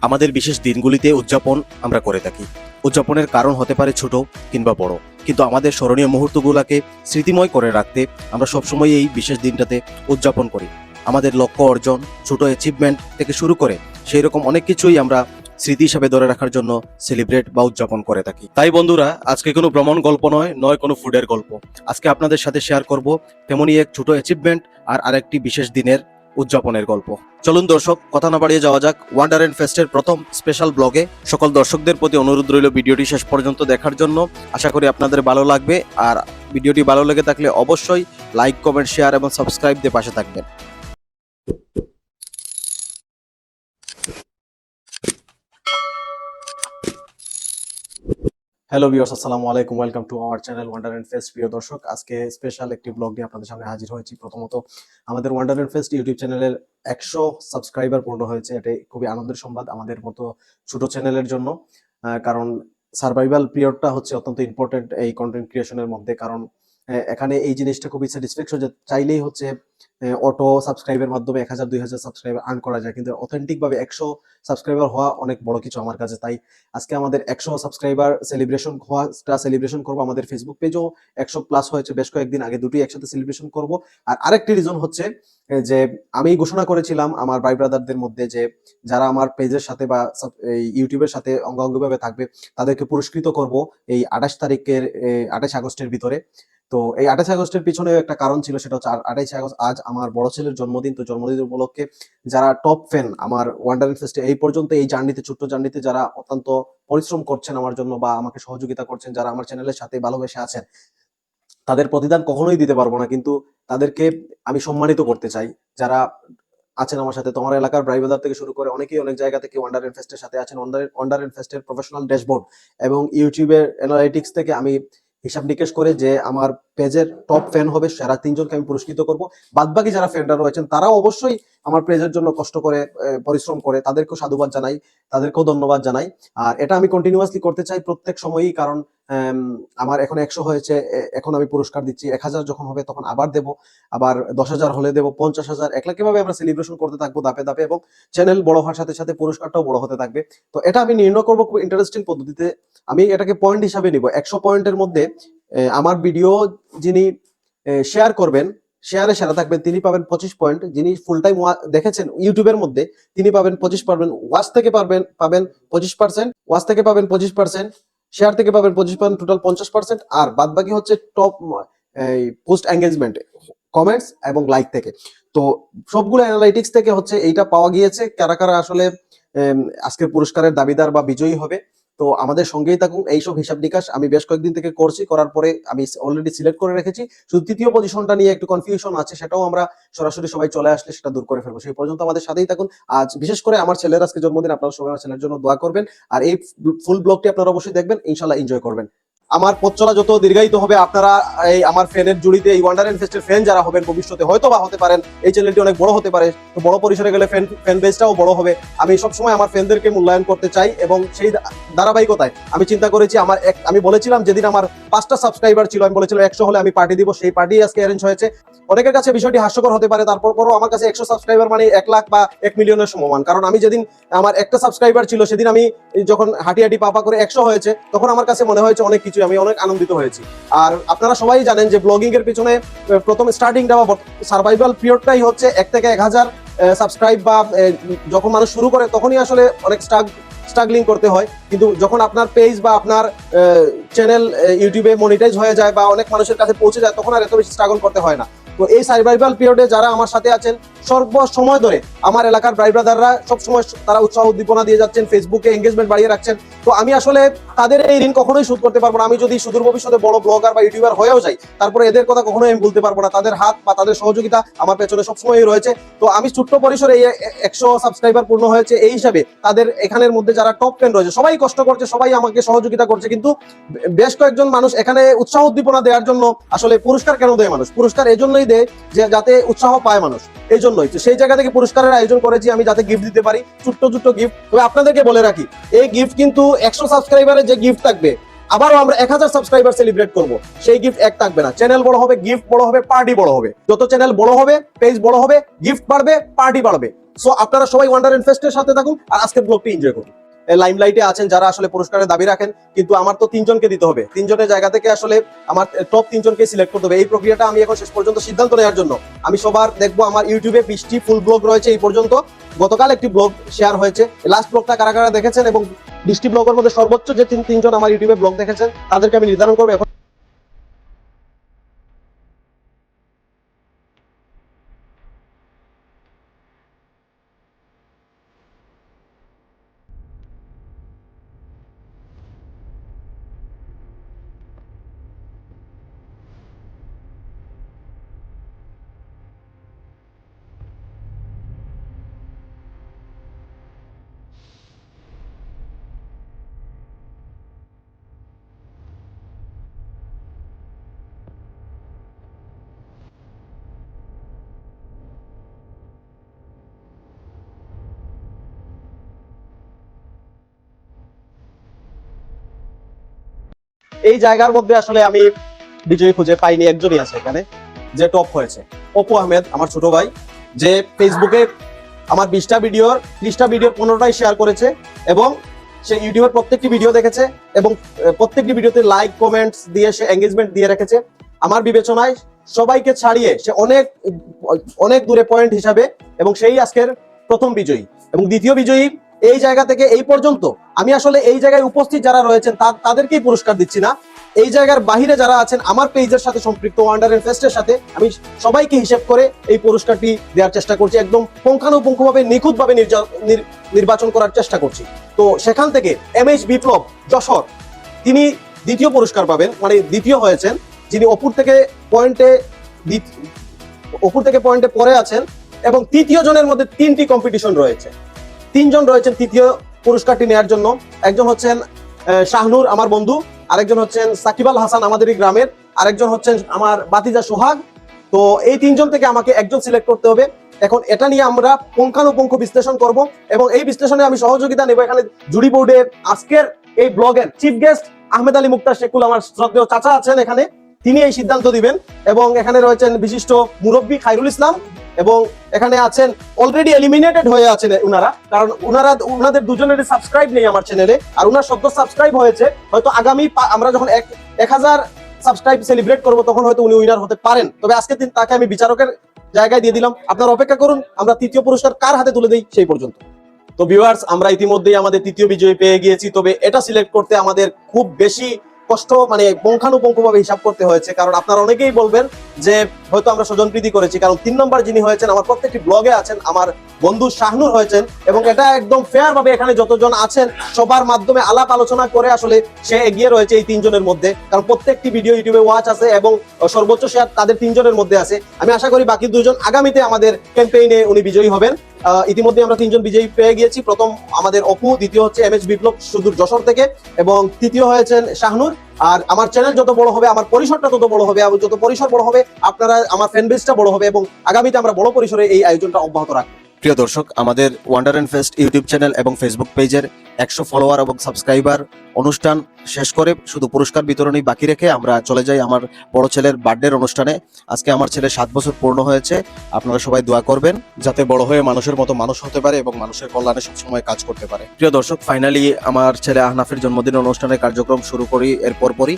আমাদের বিশেষ দিনগুলিতে উদযাপন আমরা করে থাকি। উদযাপনের কারণ হতে পারে ছোট কিংবা বড়। কিন্তু আমাদের স্মরণীয় মুহূর্তগুলোকে স্মৃতিময় করে রাখতে আমরা সবসময় এই বিশেষ দিনটাতে উদযাপন করি। আমাদের লক্ষ্য অর্জন, ছোট অ্যাচিভমেন্ট থেকে শুরু করে সেই রকম অনেক কিছুই আমরা স্মৃতি হিসাবে ধরে রাখার জন্য সেলিব্রেট বা উদযাপন করে থাকি। তাই বন্ধুরা, আজকে কোনো ভ্রমণ গল্প নয় নয় কোনো ফুডের গল্প। আজকে আপনাদের সাথে শেয়ার করব তেমনই এক ছোট অ্যাচিভমেন্ট আর আরেকটি বিশেষ দিনের উদযাপনের গল্প। চলুন দর্শক, কথা না বাড়িয়ে যাওয়া যাক ওয়ান্ডার এন্ড ফেস্টের প্রথম স্পেশাল ব্লগে সকল দর্শকদের প্রতি অনুরোধ রইল ভিডিওটি শেষ পর্যন্ত দেখার জন্য। আশা করি আপনাদের ভালো লাগবে। আর ভিডিওটি ভালো লেগে থাকলে অবশ্যই লাইক কমেন্ট শেয়ার এবং সাবস্ক্রাইব দিয়ে পাশে থাকবেন। হ্যালো ভিউয়ার্স আসসালামু আলাইকুম। Welcome to our channel wonder and fest প্রিয় দর্শক, আজকে স্পেশাল একটি ব্লগ নিয়ে আপনাদের সামনে হাজির হয়েছি। প্রথমত, আমাদের ওয়ান্ডার এন্ড ফেস্ট ইউটিউব চ্যানেলের একশো সাবস্ক্রাইবার পূর্ণ হয়েছে। এটা খুবই আনন্দের সংবাদ আমাদের মতো ছোট চ্যানেলের জন্য। কারণ সার্ভাইভাল পিরিয়ডটা হচ্ছে অত্যন্ত ইম্পর্টেন্ট এই কন্টেন্ট ক্রিয়েশনের মধ্যে। কারণ এখানে এই জিনিসটা খুবই স্যাটিসফ্যাকশন যে চাইলেই হচ্ছে অটো সাবস্ক্রাইবের মাধ্যমে এক হাজার, দুই হাজার সাবস্ক্রাইবার আর্ন করা যায়। কিন্তু অথেন্টিক ভাবে একশো সাবস্ক্রাইবার হওয়া অনেক বড় কিছু আমার কাছে। তাই আজকে আমাদের একশো সাবস্ক্রাইবার সেলিব্রেশন হওয়াটা সেলিব্রেশন করব আমাদের ফেসবুক পেজও একশো প্লাস হয়েছে, বেশ কয়েকদিন আগে দুটোই একসাথে সেলিব্রেশন করব। আর আরেকটি রিজন হচ্ছে যে আমি ঘোষণা করেছিলাম আমার ভাই ব্রাদারদের মধ্যে যে যারা আমার পেজের সাথে বা ইউটিউবের সাথে অঙ্গাঙ্গিভাবে থাকবে, তাদেরকে পুরস্কৃত করব এই আঠাশ তারিখের আঠাশ আগস্টের ভিতরে। তো এই আঠাশ আগস্টের পিছনে একটা কারণ ছিল, সেটা হচ্ছে আঠাশ আগস্ট, আজ আমার বড় ছেলের জন্মদিন। তো জন্মদিন উপলক্ষে যারা টপ ফ্যান আমার ওয়ান্ডার ফেস্টে এই পর্যন্ত এই জার্নিতে ছোট্ট জার্নিতে যারা অত্যন্ত পরিশ্রম করছেন আমার জন্য বা আমাকে সহযোগিতা করছেন, যারা আমার চ্যানেলের সাথে ভালোবেসে আছেন, তাদের প্রতিদান কখনোই দিতে পারব না। কিন্তু তাদেরকে আমি সম্মানিত করতে চাই। যারা আছেন আমার সাথে, তোমার এলাকার ব্রাইবাদার থেকে শুরু করে অনেকেই অনেক জায়গা থেকে ওয়ান্ডার এন্ড ফেস্টের সাথে আছেন। ওয়ান্ডার ওয়ান্ডার এন্ড ফেস্টের প্রফেশনাল ড্যাশবোর্ড এবং ইউটিউবের অ্যানালাইটিক্স থেকে আমি হিসাব নিকেশ করে যে আমার পেজের টপ ফ্যান হবে, সেরা তিনজনকে আমি পুরস্কৃত করব। বাদবাকি যারা ফ্যানরা রয়েছেন, তারাও অবশ্যই আমার পেজের জন্য কষ্ট করে পরিশ্রম করে, তাদেরকেও সাধুবাদ জানাই, তাদেরকেও ধন্যবাদ জানাই। আর এটা আমি কন্টিনিউয়াসলি করতে চাই প্রত্যেক সময়ই, কারণ আমার এখন একশো হয়েছে এখন আমি পুরস্কার দিচ্ছি। এক হাজার যখন হবে তখন আবার দেব, আবার দশ হাজার হলে দেবো, পঞ্চাশ হাজার, এক একলা কীভাবে আমরা সেলিব্রেশন করতে থাকব দাপে দাপে এবং চ্যানেল বড় হওয়ার সাথে সাথে পুরস্কারটাও বড় হতে থাকবে। তো এটা আমি নির্ণয় করব খুব ইন্টারেস্টিং পদ্ধতিতে। আমি এটাকে পয়েন্ট হিসাবে নিব। একশো পয়েন্টের মধ্যে আমার ভিডিও যিনি শেয়ার করবেন শেয়ারে সেরা থাকবেন, তিনি পাবেন পঁচিশ পয়েন্ট যিনি ফুল টাইম দেখেছেন ইউটিউবের মধ্যে, তিনি পাবেন পঁচিশ পাবেন ওয়াচ থেকে পারবেন, পাবেন পঁচিশ পার্সেন্ট ওয়াচ থেকে পাবেন পঁচিশ পার্সেন্ট শেয়ার থেকে পাবেন পঁচিশ পার্সেন্ট টোটাল পঞ্চাশ পার্সেন্ট, আর বাদ বাকি হচ্ছে টপ এই পোস্ট এঙ্গেজমেন্ট কমেন্টস এবং লাইক থেকে। তো সবগুলো অ্যানালাইটিক্স থেকে হচ্ছে এইটা পাওয়া গিয়েছে। কারা কারা আসলে আজকের পুরস্কারের দাবিদার বা বিজয়ী হবে তো আমাদের সঙ্গেই থাকুন, এইসব হিসাব নিকাশ আমি বেশ কয়েকদিন থেকে করছি, করার পরে আমি অলরেডি সিলেক্ট করে রেখেছি। শুধু তৃতীয় পজিশনটা নিয়ে একটু কনফিউশন আছে, সেটাও আমরা সরাসরি সবাই চলে আসলে সেটা দূর করে ফেলব। সেই পর্যন্ত আমাদের সাথেই থাকুন। আজ বিশেষ করে আমার ছেলের আজকে জন্মদিন, আপনারা সবাই আমার ছেলের জন্য দোয়া করবেন। আর এই ফুল ব্লগটি আপনারা অবশ্যই দেখবেন ইনশাল্লাহ এনজয় করবেন। আমার পথ চলা যত দীর্ঘায়িত হবে, আপনারা এই আমার ফ্যানের জুড়িতে, এই ওয়ান্ডার এন্ড ফেস্টের ফ্যান যারা হবেন, ভবিষ্যতে হয়তো বা হতে পারেন। এই চ্যানেলটি অনেক বড় হতে পারে। তো বড় পরিসরে গেলে ফ্যান ফ্যান বেসটাও বড় হবে। আমি সবসময় আমার ফ্যানদেরকে মূল্যায়ন করতে চাই এবং সেই ধারাবাহিকতায়। আমি চিন্তা করেছি আমার এক, আমি বলেছিলাম যেদিন আমার পাঁচটা সাবস্ক্রাইবার ছিল, আমি বলেছিলাম একশো হলে আমি পার্টি দিব, সেই পার্টি আজকে অ্যারেঞ্জ হয়েছে। অনেকের কাছে বিষয়টি হাস্যকর হতে পারে তারপর পরও আমার কাছে একশো সাবস্ক্রাইবার মানে এক লাখ বা এক মিলিয়নের সমান কারণ আমি যেদিন আমার একটা সাবস্ক্রাইবার ছিল, সেদিন আমি যখন হাঁটি হাঁটি পাপা করে একশো হয়েছে, তখন আমার কাছে মনে হয়েছে অনেক কিছু আমি অনেক আনন্দিত হয়েছি। আর আপনারা সবাই জানেন যে ব্লগিং এর পিছনে প্রথম স্টার্টিংটা বা সার্ভাইভাল পিরিয়ডটাই হচ্ছে এক থেকে এক হাজার সাবস্ক্রাইব বা যখন মানুষ শুরু করে তখনই আসলে অনেক স্টাগ স্ট্রাগলিং করতে হয়। কিন্তু যখন আপনার পেজ বা আপনার চ্যানেল ইউটিউবে মনিটাইজ হয়ে যায় বা অনেক মানুষের কাছে পৌঁছে যায়, তখন আর এত বেশি স্ট্রাগল করতে হয় না। তো এই সার্ভাইভাল পিরিয়ডে যারা আমার সাথে আছেন সর্ব সময় ধরে আমার এলাকার ভাই ব্রাদাররা সবসময় তারা উৎসাহ উদ্দীপনা দিয়ে যাচ্ছেন ফেসবুকে এঙ্গেজমেন্ট বাড়িয়ে রাখছেন। তো আমি আসলে তাদের এই ঋণ কখনোই শোধ করতে পারব না। আমি যদি সুদূর ভবিষ্যতে বড় ব্লগার বা ইউটিউবার হয়েও যাই, তারপরে এদের কথা কখনোই আমি বলতে পারব না। তাদের হাত বা তাদের সহযোগিতা আমার পেছনে সবসময় রয়েছে। তো আমি ছোট্ট পরিসরে এই একশো সাবস্ক্রাইবার পূর্ণ হয়েছে। এই হিসাবে তাদের এখানের মধ্যে যারা টপ টেন রয়েছে, সবাই কষ্ট করছে, সবাই আমাকে সহযোগিতা করছে। কিন্তু বেশ কয়েকজন মানুষ এখানে উৎসাহ উদ্দীপনা দেওয়ার জন্য আসলে পুরস্কার কেন দেয় মানুষ? পুরস্কার এই জন্যই দেয় যে যাতে উৎসাহ পায় মানুষ। এই জন্যই। তো সেই জায়গা থেকে পুরস্কারের আয়োজন করেছি আমি যাতে গিফট দিতে পারি, ছোট্ট ছোট্ট গিফট তবে আপনাদেরকে বলে রাখি, এই গিফট কিন্তু একশো সাবস্ক্রাইবারের যে গিফট থাকবে, আবারও আমরা এক হাজার সাবস্ক্রাইবার সেলিব্রেট করব। সেই গিফট এক থাকবে না। চ্যানেল বড় হবে গিফট বড় হবে পার্টি বড় হবে। যত চ্যানেল বড় হবে পেজ বড় হবে গিফট বাড়বে পার্টি বাড়বে। সো আপনারা সবাই ওয়ান্ডার ইনফেস্টের সাথে থাকুন আর আজকের ব্লগটি এনজয় করুন। লাইমলাইটে আছেন, যারা আসলে পুরস্কারের দাবি রাখেন, কিন্তু আমার তো তিনজনকে দিতে হবে। তিনজনের জায়গা থেকে আসলে আমার টপ তিনজনকে সিলেক্ট করতে হবে। এই প্রক্রিয়াটা আমি এখন শেষ পর্যন্ত সিদ্ধান্ত নেওয়ার জন্য। আমি সবার দেখব, আমার ইউটিউবে বিশটি ফুল ব্লগ রয়েছে এই পর্যন্ত। গতকাল একটি ব্লগ শেয়ার হয়েছে। লাস্ট ব্লগটা কারা কারা দেখেছেন এবং বৃষ্টি ব্লগের মধ্যে সর্বোচ্চ যে তিন তিনজন আমার ইউটিউবে ব্লগ দেখেছেন, তাদেরকে আমি নির্ধারণ করব। এখন এই জায়গার মধ্যে আসলে আমি বিজয়ী খুঁজে পাইনি, একজনই আছে এখানে, যে টপ হয়েছে। অপু আহমেদ, আমার ছোট ভাই, যে ফেসবুকে আমার বিশটা ভিডিওর, ত্রিশটা ভিডিও পনেরোটাই শেয়ার করেছে এবং সে ইউটিউবের প্রত্যেকটি ভিডিও দেখেছে এবং প্রত্যেকটি ভিডিওতে লাইক কমেন্টস দিয়ে সে এঙ্গেজমেন্ট দিয়ে রেখেছে। আমার বিবেচনায় সবাইকে ছাড়িয়ে সে অনেক অনেক দূরে পয়েন্ট হিসাবে এবং সেই আজকের প্রথম বিজয়ী এবং দ্বিতীয় বিজয়ী এই জায়গা থেকে এই পর্যন্ত আমি আসলে এই জায়গায় উপস্থিত যারা রয়েছেন তাদেরকেই পুরস্কার দিচ্ছি না। এই জায়গার বাহিরে যারা আছেন, আমার পেজের সাথে সম্পৃক্ত ওয়ান্ডার এন্ড ফেস্টের সাথে আমি সবাইকে হিসেব করে এই পুরস্কারটি দেওয়ার চেষ্টা করছি, একদম পুঙ্খানুপুঙ্খভাবে, নিখুঁতভাবে নির্বাচন করার চেষ্টা করছি। তো সেখান থেকে এম এইচ বিপ্লব যশোর, তিনি দ্বিতীয় পুরস্কার পাবেন মানে দ্বিতীয় হয়েছেন, যিনি অপুর থেকে পয়েন্টে অপুর থেকে পয়েন্টে পরে আছেন, এবং তৃতীয় জনের মধ্যে তিনটি কম্পিটিশন রয়েছে। তিনজন রয়েছেন তৃতীয় পুরস্কারটি নেয়ার জন্য। একজন হচ্ছেন শাহনুর, আমার বন্ধু। আরেকজন হচ্ছেন সাকিব আল হাসান আমাদেরই গ্রামের। আরেকজন হচ্ছেন আমার বাতিজা সোহাগ। তো এই তিনজন থেকে আমাকে একজন সিলেক্ট করতে হবে। এখন এটা নিয়ে আমরা পুঙ্খানুপুঙ্খ বিশ্লেষণ করব এবং এই বিশ্লেষণে আমি সহযোগিতা নেব। এখানে জুরি বোর্ডে আজকের এই ব্লগের চিফ গেস্ট আহমেদ আলী মুক্তার শেকুল, আমার শ্রদ্ধেয় চাচা আছেন এখানে। তিনি এই সিদ্ধান্ত দিবেন এবং এখানে রয়েছেন বিশিষ্ট মুরব্বী খাইরুল ইসলাম। এবং এখানে আছেন অলরেডি এলিমিনেটেড হয়ে আছেন উনারা। কারণ উনারা, উনাদের দুজনের সাবস্ক্রাইব নেই আমার চ্যানেলে আর উনার সদ্য সাবস্ক্রাইব হয়েছে, হয়তো আগামী আমরা যখন এক এক হাজার সাবস্ক্রাইব সেলিব্রেট করব, তখন হয়তো উনি উইনার হতে পারেন। তবে আজকের দিন তাকে আমি বিচারকের জায়গায় দিয়ে দিলাম। আপনার অপেক্ষা করুন, আমরা তৃতীয় পুরস্কার কার হাতে তুলে দিই সেই পর্যন্ত। তো ভিউয়ার্স আমরা ইতিমধ্যেই আমাদের তৃতীয় বিজয়ী পেয়ে গিয়েছি। তবে এটা সিলেক্ট করতে আমাদের খুব বেশি কষ্ট মানে পুঙ্খানুপুঙ্খভাবে হিসাব করতে হয়েছে। কারণ আপনারা অনেকেই বলবেন যে, হয়তো আমরা স্বজনপ্রীতি করেছি। কারণ তিন নম্বর যিনি হয়েছেন, আমার প্রত্যেকটি ব্লগে আছেন, আমার বন্ধু শাহনুর হয়েছেন এবং এটা একদম ফেয়ার ভাবে এখানে যতজন আছেন, সবার মাধ্যমে আলাপ আলোচনা করে আসলে সে এগিয়ে রয়েছে এই তিনজনের মধ্যে। কারণ প্রত্যেকটি ভিডিও ইউটিউবে ওয়াচ আছে এবং সর্বোচ্চ শেয়ার তাদের তিনজনের মধ্যে আছে। আমি আশা করি বাকি দুজন আগামীতে আমাদের ক্যাম্পেইনে উনি বিজয়ী হবেন। ইতিমধ্যে আমরা তিনজন বিজয়ী পেয়ে গিয়েছি। প্রথম আমাদের অপু, দ্বিতীয় হচ্ছে এম এস বিপ্লব সুদূর যশোর থেকে এবং তৃতীয় হয়েছেন শাহনুর। আর আমার চ্যানেল যত বড় হবে, আমার পরিসরটা তত বড় হবে যত পরিসর বড় হবে, আপনারা, আমার ফ্যান বেসটা বড় হবে এবং আগামীতে আমরা বড় পরিসরে এই আয়োজনটা অব্যাহত রাখব। প্রিয় দর্শক, আমাদের wonder and fest YouTube channel এবং ফেসবুক পেজের একশো ফলোয়ার এবং সাবস্ক্রাইবার অনুষ্ঠান শেষ করে শুধু পুরস্কার বিতরণী বাকি রেখে আমরা চলে যাই আমার বড় ছেলের বার্থডের অনুষ্ঠানে। আজকে আমার ছেলে সাত বছর পূর্ণ হয়েছে। আপনারা সবাই দোয়া করবেন যাতে বড় হয়ে মানুষের মতো মানুষ হতে পারে এবং মানুষের কল্যাণে সবসময় কাজ করতে পারে। প্রিয় দর্শক ফাইনালি আমার ছেলে আহনাফের জন্মদিন অনুষ্ঠানের কার্যক্রম শুরু করি এর পরপরই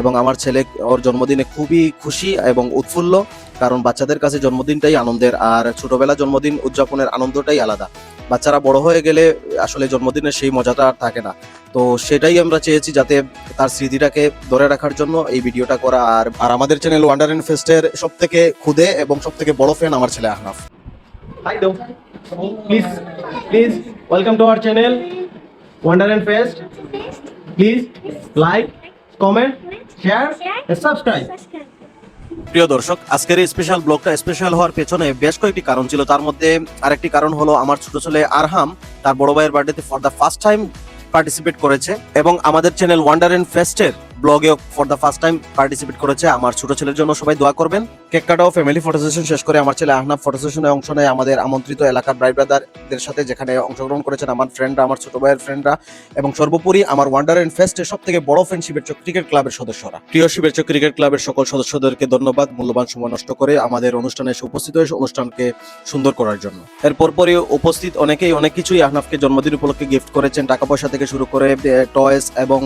এবং আমার ছেলে ওর জন্মদিনে খুবই খুশি এবং উৎফুল্ল। কারণ বাচ্চাদের কাছে জন্মদিনটাই আনন্দের আর ছোটবেলা জন্মদিন উদযাপনের আনন্দটাই আলাদা বাচ্চারা বড় হয়ে গেলে আসলে জন্মদিনের সেই মজাটা আর থাকে না তো সেটাই আমরা চেয়েছি যাতে তার স্মৃতিটাকে ধরে রাখার জন্য এই ভিডিওটা করা আর আর আমাদের চ্যানেল ওয়ান্ডার এন্ড ফেস্টের সব থেকে খুদে এবং সব থেকে বড় ফ্যান আমার ছেলে Ahnaf do. Please, please welcome to our channel, Wonder and Fest. Please like, comment, share, and subscribe. প্রিয় দর্শক, আজকের এই স্পেশাল ব্লগটা স্পেশাল হওয়ার পেছনে বেশ কয়েকটি কারণ ছিল। তার মধ্যে আরেকটি কারণ হলো আমার ছোট ছেলে আরহাম, তার বড় ভাইয়ের বার্থডেতে for the first time participate করেছে এবং আমাদের চ্যানেল ওয়ান্ডার এন্ড ফেস্টের ব্লগে for the first time participate করেছে আমার ছোট ছেলের জন্য। সবাই দোয়া করবেন। কেক কাটাও ফ্যামিলি ফটো সেশন শেষ করে আমার ছেলে আহনাফ ফটো সেশনে অংশ নেয়। আমাদের আমন্ত্রিত এলাকার ব্রাই ব্রাদারদের সাথে যেখানে অংশগ্রহণ করেছেন আমার ফ্রেন্ডরা আমার ছোট ভাইয়ের ফ্রেন্ডরা এবং সর্বোপরি আমার ওয়ান্ডার এন্ড ফেস্টের সব থেকে বড় ফ্রেন্ড শিবেরচক ক্রিকেট ক্লাবের সদস্যরা। প্রিয় শিবেরচক ক্রিকেট ক্লাবের সকল সদস্যদেরকে ধন্যবাদ। মূল্যবান সময় নষ্ট করে আমাদের অনুষ্ঠানে এসে উপস্থিত হয়ে অনুষ্ঠানকে সুন্দর করার জন্য। এরপর পরে উপস্থিত অনেকেই অনেক কিছুই আহনাফকে জন্মদিন উপলক্ষে গিফট করেছেন। টাকা পয়সা থেকে শুরু করে টয়েস এবং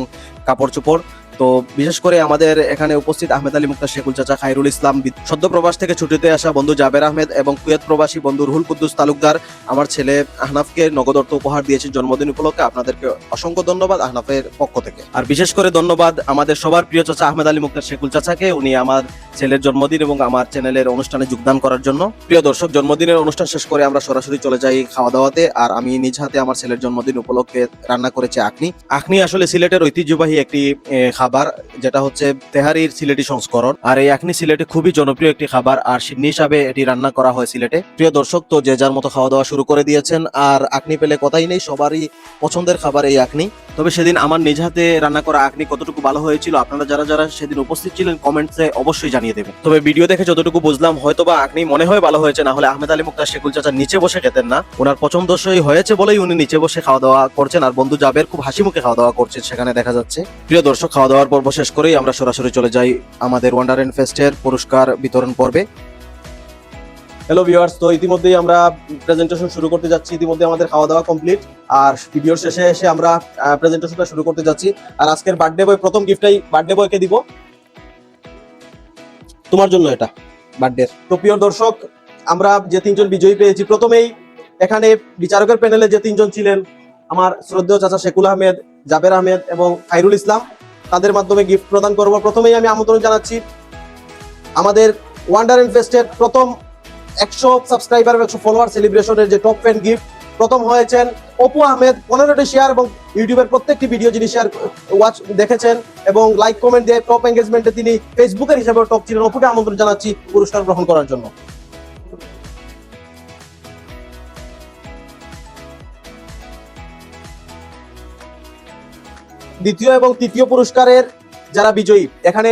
কাপড় চোপড়। তো বিশেষ করে আমাদের এখানে উপস্থিত আহমেদ আলী মুক্তা শেখুল চাচা খাইরুল ইসলাম সদ্য প্রবাস থেকে ছুটিতে আসা বন্ধু জাবের আহমেদ এবং কুয়েত প্রবাসী বন্ধু রুহুল কুদ্দুস তালুকদার, আমার ছেলে আহনাফকে নগদ অর্থ উপহার দিয়েছে জন্মদিন উপলক্ষে। আপনাদেরকে অসংখ্য ধন্যবাদ আহনাফের পক্ষ থেকে। আর বিশেষ করে ধন্যবাদ আমাদের সবার প্রিয় চাচা আহমেদ আলী মুক্তার শেখুল চাচাকে। উনি আমার ছেলের জন্মদিন এবং আমার চ্যানেলের অনুষ্ঠানে যোগদান করার জন্য। প্রিয় দর্শক, জন্মদিনের অনুষ্ঠান শেষ করে আমরা সরাসরি চলে যাই খাওয়া দাওয়াতে আর আমি নিজ হাতে আমার ছেলের জন্মদিন উপলক্ষে রান্না করেছি আখনি। আখনি আসলে সিলেটের ঐতিহ্যবাহী একটি খাবার, যেটা হচ্ছে তেহারির সিলেটি সংস্করণ। আর এই আখনি সিলেটে খুবই জনপ্রিয় একটি খাবার, আর সিডনি হিসাবে এটি রান্না করা হয় সিলেটে। প্রিয় দর্শক, তো যে যার মতো খাওয়া দাওয়া শুরু করে দিয়েছেন, আর আখনি পেলে কথাই নেই, সবারই পছন্দের খাবার এই আখনি তবে সেদিন আমার নিজ হাতে রান্না করা আখনি কতটুকু ভালো হয়েছিল, আপনারা যারা যারা সেদিন উপস্থিত ছিলেন কমেন্টসে অবশ্যই জানিয়ে দেবেন। তবে ভিডিও দেখে যতটুকু বুঝলাম হয়তো বা আখনি মনে হয় ভালো হয়েছে, না হলে আহমেদ আলী মুক্তার শেকুল চাচা নিচে বসে খেতেন না। ওনার পছন্দসই হয়েছে বলেই উনি নিচে বসে খাওয়া দাওয়া করছেন, আর বন্ধু জাবের খুব হাসি মুখে খাওয়া দাওয়া করছেন, সেখানে দেখা যাচ্ছে। প্রিয় দর্শক খাওয়া দাওয়ার পর্ব শেষ করেই আমরা সরাসরি চলে যাই আমাদের ওয়ান্ডার এন্ড ফেস্টের পুরস্কার বিতরণ পর্বে। হ্যালো ভিউয়ার্স তো ইতিমধ্যেই আমরা প্রেজেন্টেশন শুরু করতে যাচ্ছি। ইতিমধ্যে আমাদের খাওয়া দাওয়া কমপ্লিট আর ভিডিওর শেষে এসে আমরা প্রেজেন্টেশনটা শুরু করতে যাচ্ছি। আর আজকের বার্থডে বয় প্রথম গিফটটাই বার্থডে বয়কে দিব। তোমার জন্য এটা বার্থডে তো প্রিয় দর্শক, আমরা যে তিনজন বিজয়ী পেয়েছি, প্রথমেই এখানে বিচারকের প্যানেলে যে তিনজন ছিলেন, আমার শ্রদ্ধেয় চাচা শেকুল আহমেদ, জাবের আহমেদ এবং খাইরুল ইসলাম। তাদের মাধ্যমে গিফট প্রদান করব। প্রথমেই আমি আমন্ত্রণ জানাচ্ছি আমাদের ওয়ান্ডার এন্ড ফেস্টের প্রথম একশো সাবস্ক্রাইবার একশো ফলোয়ার সেলিব্রেশনের যে টপ টেন গিফট প্রথম হয়েছেন অপু আহমেদ। পনেরোটি শেয়ার এবং ইউটিউবের প্রত্যেকটি ভিডিও যিনি শেয়ার ওয়াচ দেখেছেন এবং লাইক কমেন্ট দিয়ে টপ এঙ্গেজমেন্টে তিনি ফেসবুকের হিসাবে টপ ছিলেন। অপুকে আমন্ত্রণ জানাচ্ছি পুরস্কার গ্রহণ করার জন্য। দ্বিতীয় এবং তৃতীয় পুরস্কারের যারা বিজয়ী, এখানে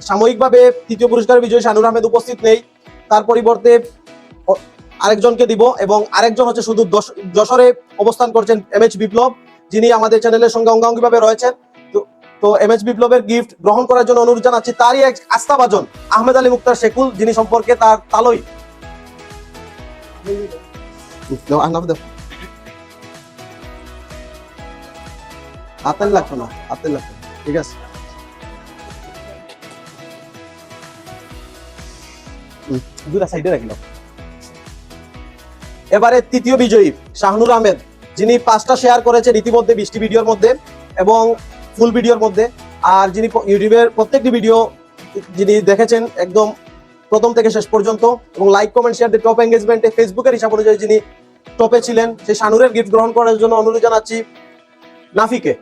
সাময়িকভাবে তৃতীয় পুরস্কারের বিজয়ী শানুর আহমেদ উপস্থিত নেই। তার পরিবর্তে আরেকজনকে দিব এবং আরেকজন হচ্ছে শুধু যশোরে অবস্থান করছেন এম এইচ বিপ্লব, যিনি আমাদের চ্যানেলের সঙ্গে অঙ্গাঙ্গিভাবে রয়েছেন। তো- তো এম এইচ বিপ্লবের গিফট গ্রহণ করার জন্য অনুরোধ জানাচ্ছি তারই এক আস্থাভাজন আহমেদ আলী মুক্তার শেকুল যিনি সম্পর্কে তার তালই। হাতের লাগতো না, হাতের লাগতো ঠিক আছে? দুটা সাইডে এবারে তৃতীয় বিজয়ী শাহনুর আহমেদ, যিনি পাঁচটা শেয়ার করেছেন ইতিমধ্যে বৃষ্টি ভিডিওর মধ্যে এবং ফুল ভিডিওর মধ্যে। আর যিনি ইউটিউবের প্রত্যেকটি ভিডিও যিনি দেখেছেন একদম প্রথম থেকে শেষ পর্যন্ত এবং লাইক কমেন্ট শেয়ার দিয়ে টপ এঙ্গেজমেন্টে ফেসবুকের হিসাব অনুযায়ী যিনি টপে ছিলেন, সেই শানুরের গিফট গ্রহণ করার জন্য অনুরোধ জানাচ্ছি নাফিকে।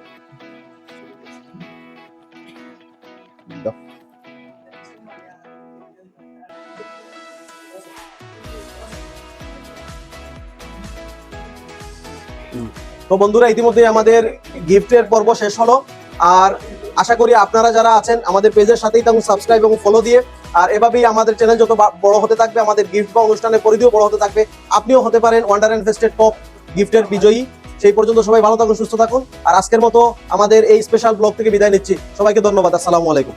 তো বন্ধুরা ইতিমধ্যে আমাদের গিফটের পর্ব শেষ হলো। আর আশা করি আপনারা যারা আছেন, আমাদের পেজের সাথেই থাকুন, সাবস্ক্রাইব এবং ফলো দিয়ে। আর এভাবেই আমাদের চ্যানেল যত বড় হতে থাকবে, আমাদের গিফট বা অনুষ্ঠানের পরিধিও বড় হতে থাকবে। আপনিও হতে পারেন ওয়ান্ডার অ্যান্ড ফেস্টের টপ গিফটের বিজয়ী। সেই পর্যন্ত সবাই ভালো থাকুন, সুস্থ থাকুন। আর আজকের মতো আমাদের এই স্পেশাল ব্লগ থেকে বিদায় নিচ্ছি। সবাইকে ধন্যবাদ, আসসালামু আলাইকুম।